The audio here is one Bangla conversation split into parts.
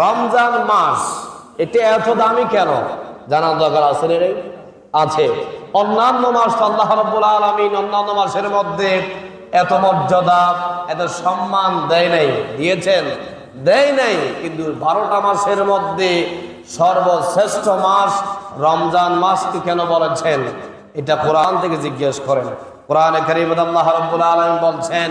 রমজান মাস, এটা এত দামি কেন? জানার দরকার আছে রে আছে। অন্যান্য মাস আল্লাহ রব্বুল আলমিন অন্যান্য মাসের মধ্যে এত মর্যাদা, এত সম্মান দেয় নাই, দিয়েছেন? দেয় নাই, কিন্তু বারোটা মাসের মধ্যে সর্বশ্রেষ্ঠ মাস রমজান মাসকে কেন বলেছেন? এটা কোরআন থেকে জিজ্ঞেস করেন। কোরআনে করিম আল্লাহ রব্বুল আলমিন বলছেন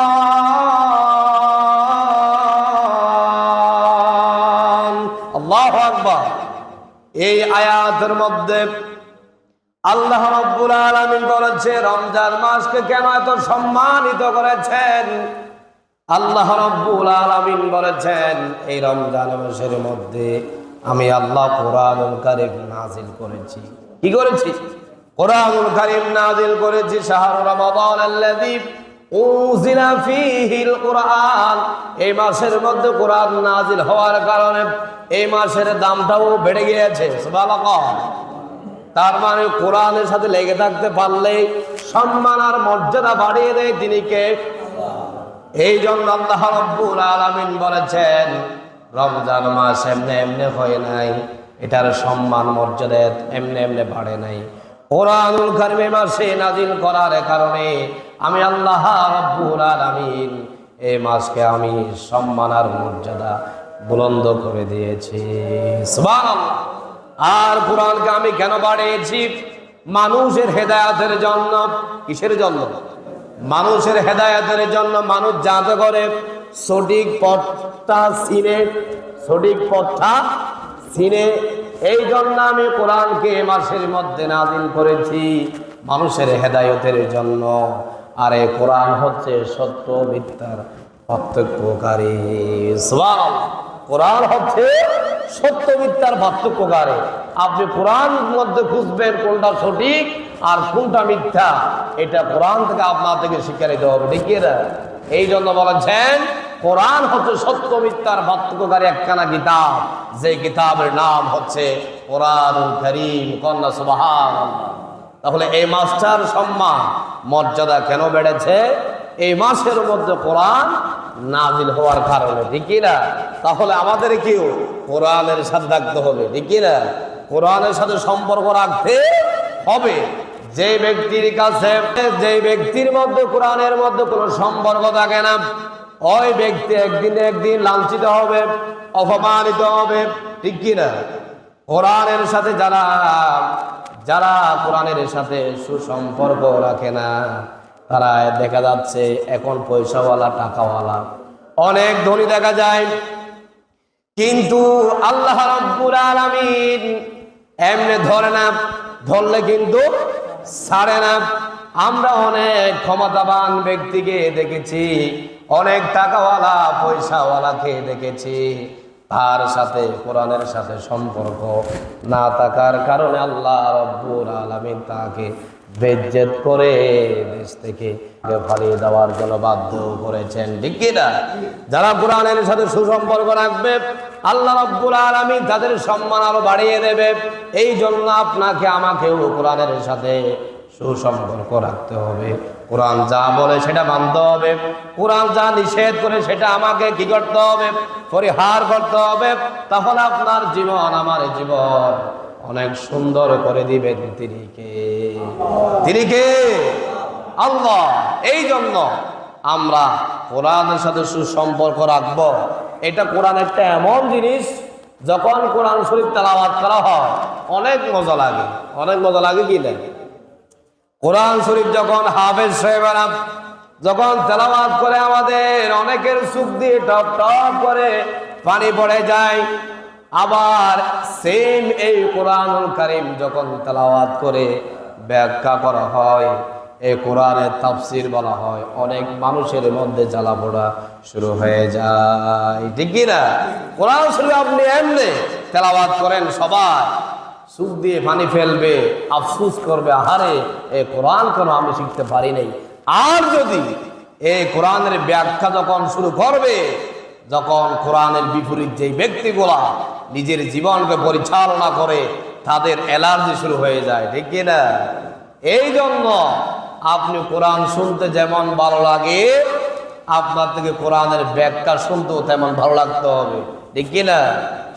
এই আয়াতের মধ্যে আল্লাহ রব্বুল আলামিন বলেছে, রমজান মাসকে কেন এত সম্মানিত করেছেন? আল্লাহ রব্বুল আলামিন বলেছেন, এই রমজান মাসের মধ্যে আমি আল্লাহ কোরআনুল কারিম নাজিল করেছি। কি করেছি? কোরআনুল কারিম নাজিল করেছি শাহরু রমাদান কোরআন এই মাসের মধ্যে কোরআন নাজিল হওয়ার কারণে এই মাসের দামটাও বেড়ে গিয়েছে তার মানে কোরআনের সাথে লেগে থাকতে পারলে সম্মান আর মর্যাদা বাড়িয়ে দেয় তিনি কে? এই জন্য আল্লাহ রব্বুল আলামিন বলেছেন, রমজান মাস এমনি এমনি হয় নাই, এটার সম্মান মর্যাদা এমনি এমনি বাড়ে নাই। কোরআনুল কারিমে মাসে নাজিল করার কারণে আমি আল্লাহ রব্বুল আলামিন এই মাসকে আমি সম্মান আর মর্যাদা বুলন্দ করে দিয়েছি। আর কোরআনকে আমি কেন বাড়িয়েছি? মানুষের হেদায়াতের জন্য। কিসের জন্য? মানুষের হেদায়াতের জন্য মানুষ জানতে করে। সঠিক পথটা চিনে, সঠিক পথটা চিনে এই জন্য আমি কোরআনকে মাসের মধ্যে নাজিল করেছি মানুষের হেদায়তের জন্য। আর এই কোরআন হচ্ছে সত্য, মিথ্যার পার্থক্যকারী। কোরআন হচ্ছে সত্য, মিথ্যার পার্থক্যকারী। আপনি কোরআন মধ্যে খুঁজবেন কোনটা সঠিক আর কোনটা মিথ্যা, এটা কোরআন থেকে আপনার থেকে শিক্ষা নিতে হবে। ঠিক এই জন্য বলেছেন কোরআন হচ্ছে সত্য মিথ্যার পার্থক্যকারী একখানা কিতাব। যে কিতাবের নাম হচ্ছে কোরআন করিম। কন্যা সুবাহান তাহলে এই মাসটার সম্মান মর্যাদা কেন বেড়েছে? এই মাসের মধ্যে কোরআন নাজিল হওয়ার কারণে, ঠিক না? তাহলে আমাদের কেউ কোরআনের সাথে থাকতে হবে, ঠিক না? কোরআনের সাথে সম্পর্ক রাখতে হবে। যে ব্যক্তির কাছে যে ব্যক্তির মধ্যে কোরআনের মধ্যে কোনো সম্পর্ক থাকে না ওই ব্যক্তি একদিন একদিন লাঞ্ছিত হবে, অপমানিত হবে, ঠিক কি না কোরআনের সাথে যারা যারা কোরআনের সাথে সুসম্পর্ক রাখে না, তারা দেখা যাচ্ছে এখন পয়সাওয়ালা, টাকাওয়ালা। অনেক ধনী দেখা যায়। কিন্তু আল্লাহ রব্বুল আলামিন এমনি ধরে না, ধরলে কিন্তু ছাড়ে না। আমরা অনেক ক্ষমতাবান ব্যক্তিকে দেখেছি, অনেক টাকাওয়ালা পয়সাওয়ালাকে দেখেছি। তার সাথে, কোরআনের সাথে সম্পর্ক না থাকার কারণে আল্লাহ রব্বুল আলামিন তাকে বেজ্জেত করে দেশ থেকে ফালিয়ে দেওয়ার জন্য বাধ্য করেছেন। ঠিক কি না? যারা কোরআনের সাথে সুসম্পর্ক রাখবে, আল্লাহ রব্বুল আলামিন তাদের সম্মান আরও বাড়িয়ে দেবে। এই জন্য আপনাকে, আমাকেও কোরআনের সাথে সুসম্পর্ক রাখতে হবে। কোরআন যা বলে সেটা মানতে হবে। কোরআন যা নিষেধ করে সেটা আমাকে কি করতে হবে? পরিহার করতে হবে। তাহলে আপনার জীবন আমার জীবন। অনেক সুন্দর করে দিবেন তিনি কে? তিনি কে? আল্লাহ। এই জন্য আমরা কোরআনের সাথে সুসম্পর্ক রাখব। এটা কোরআন একটা এমন জিনিস, যখন কোরআন শরীফ তেলাওয়াত করা হয়, অনেক মজা লাগে। অনেক মজা লাগে কি না? কোরআন শরীফ যখন হাফেজ সাহেবেরা যখন তেলাবাদ করে আমাদের, অনেকের সুখ দিয়ে টপ টপ করে পানি পড়ে যায়। আবার সেম এই কোরআনুল কারিম যখন তেলাওয়াত করে ব্যাখ্যা করা হয়, এই কোরআনের তাফসির বলা হয়, অনেক মানুষের মধ্যে জ্বালা পোড়া শুরু হয়ে যায়। ঠিক কি না কোরআন শরীফ আপনি এমনি তেলাওয়াত করেন সবাই সুখ দিয়ে পানি ফেলবে, আফসুস করবে, আহারে, এ কোরআন কেন আমি শিখতে পারি নাই। আর যদি এই কোরআনের ব্যাখ্যা যখন শুরু করবে, যখন কোরআনের বিপরীত যেই ব্যক্তিগুলা নিজের জীবনকে পরিচালনা করে, তাদের অ্যালার্জি শুরু হয়ে যায়, ঠিক না? এই জন্য আপনি কোরআন শুনতে যেমন ভালো লাগে, আপনার থেকে কোরআনের ব্যাখ্যা শুনতেও তেমন ভালো লাগতে হবে, ঠিক না?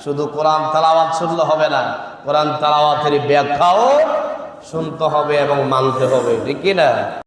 শুধু কোরআন তালাওয়াত শুনলে হবে না কোরআন তালাওয়াতের ব্যাখ্যাও শুনতে হবে এবং মানতে হবে ঠিক কি না?